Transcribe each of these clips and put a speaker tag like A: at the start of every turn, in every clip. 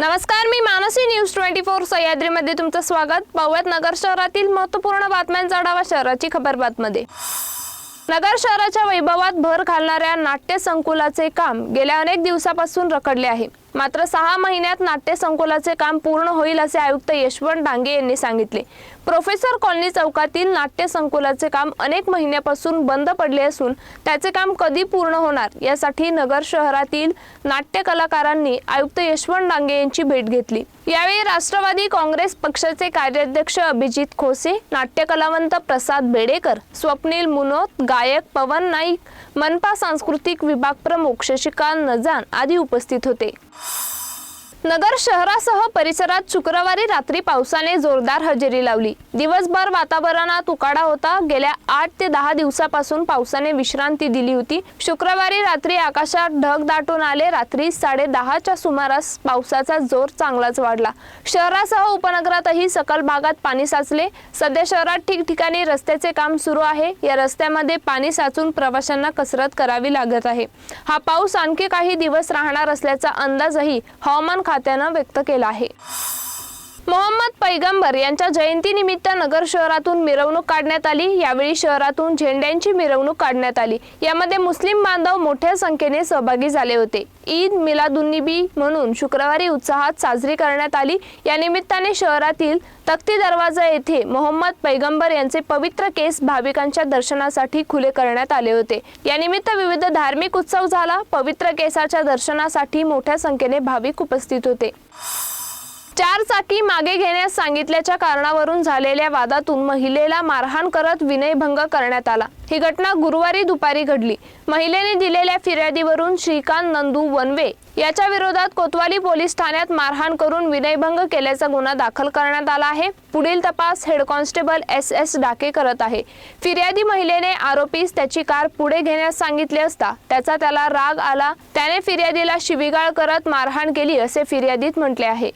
A: नमस्कार मी Mansi news twenty four सह्याद्रीमध्ये तुमचं स्वागत. पाहूयात नगर शहरातील महत्त्वपूर्ण बातम्यांचा आढावा शहराची खबर बातमध्ये. नगर शहराच्या वैभवात भर घालणाऱ्या नाट्य संकुलाचे काम गेल्या अनेक दिवसापासून रखडले आहे. मात्र सहा महिन्यात नाट्य संकुलाचे काम पूर्ण होईल असे आयुक्त यशवंत डांगे यांनी सांगितले. प्रोफेसर कॉलनी चौकातील नाट्य संकुलाचे काम अनेक महिन्यापासून बंद पडले असून त्याचे काम कधी पूर्ण होणार यासाठी नगर शहरातील नाट्य कलाकारांनी आयुक्त यशवंत डांगे यांची भेट घेतली. यावेळी राष्ट्रवादी काँग्रेस पक्षाचे कार्याध्यक्ष अभिजित खोसे नाट्य कलावंत प्रसाद बेडेकर स्वप्नील मुनोत गायक पवन नाईक मनपा सांस्कृतिक विभाग प्रमुख शशिकांत नजान आदी उपस्थित होते. you नगर शहरासह परिसरात शुक्रवारी रात्री पावसाने जोरदार हजेरी लावली. दिवसभर वातावरणात उकाडा होता. गेल्या आठ ते दहा दिवसापासून पावसाने विश्रांती दिली होती. शुक्रवारी रात्री आकाशात ढग दाटून आले. रात्री साडे दहाच्या सुमारास पावसाचा जोर चांगलाच वाढला. शहरासह उपनगरातही सकल भागात पाणी साचले. सध्या शहरात ठिकठिकाणी रस्त्याचे काम सुरू आहे. या रस्त्यामध्ये पाणी साचून प्रवाशांना कसरत करावी लागत आहे. हा पाऊस आणखी काही दिवस राहणार असल्याचा अंदाजही हवामान खात्यानं व्यक्त केला आहे. मोहम्मद पैगंबर यांच्या जयंतीनिमित्त नगर शहरातून मिरवणूक काढण्यात आली. यावेळी शहरातून झेंड्यांची मिरवणूक काढण्यात आली. यामध्ये मुस्लिम बांधव मोठ्या संख्येने सहभागी झाले होते. ईद मिलादुन्नीबी म्हणून शुक्रवारी उत्साहात साजरी करण्यात आली. या निमित्ताने शहरातील तख्ती दरवाजा येथे मोहम्मद पैगंबर यांचे पवित्र केस भाविकांच्या दर्शनासाठी खुले करण्यात आले होते. यानिमित्त विविध धार्मिक उत्सव झाला. पवित्र केसाच्या दर्शनासाठी मोठ्या संख्येने भाविक उपस्थित होते. चार चाकी मागे घेण्यास सांगितल्याच्या कारणावरून झालेल्या वादातून महिलेला मारहाण करत विनयभंग करण्यात आला. ही घटना गुरुवारी दुपारी घडली. महिलेने दिलेल्या फिर्यादीवरून श्रीकांत नंदू वनवे याच्या विरोधात कोतवाली पोलीस ठाण्यात मारहाण करून विनयभंग केल्याचा गुन्हा दाखल करण्यात आला आहे. पुढील तपास head constable S S Dake करत आहे. फिर्यादी महिलेने आरोपीस त्याची कार पुढे घेण्यास सांगितले असता त्याचा त्याला राग आला. त्याने फिर्यादीला शिवीगाळ करत मारहाण केली असे फिर्यादीत म्हटले आहे.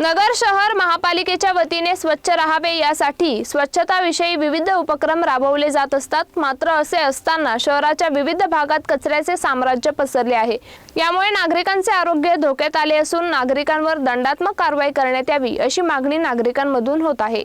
A: नगर शहर महापालिकेच्या वतीने स्वच्छ राहावे यासाठी स्वच्छताविषयी विविध उपक्रम राबवले जात असतात. मात्र असे असताना शहराच्या विविध भागात कचऱ्याचे साम्राज्य पसरले आहे. यामुळे नागरिकांचे आरोग्य धोक्यात आले असून नागरिकांवर दंडात्मक कारवाई करण्यात यावी अशी मागणी नागरिकांमधून होत आहे.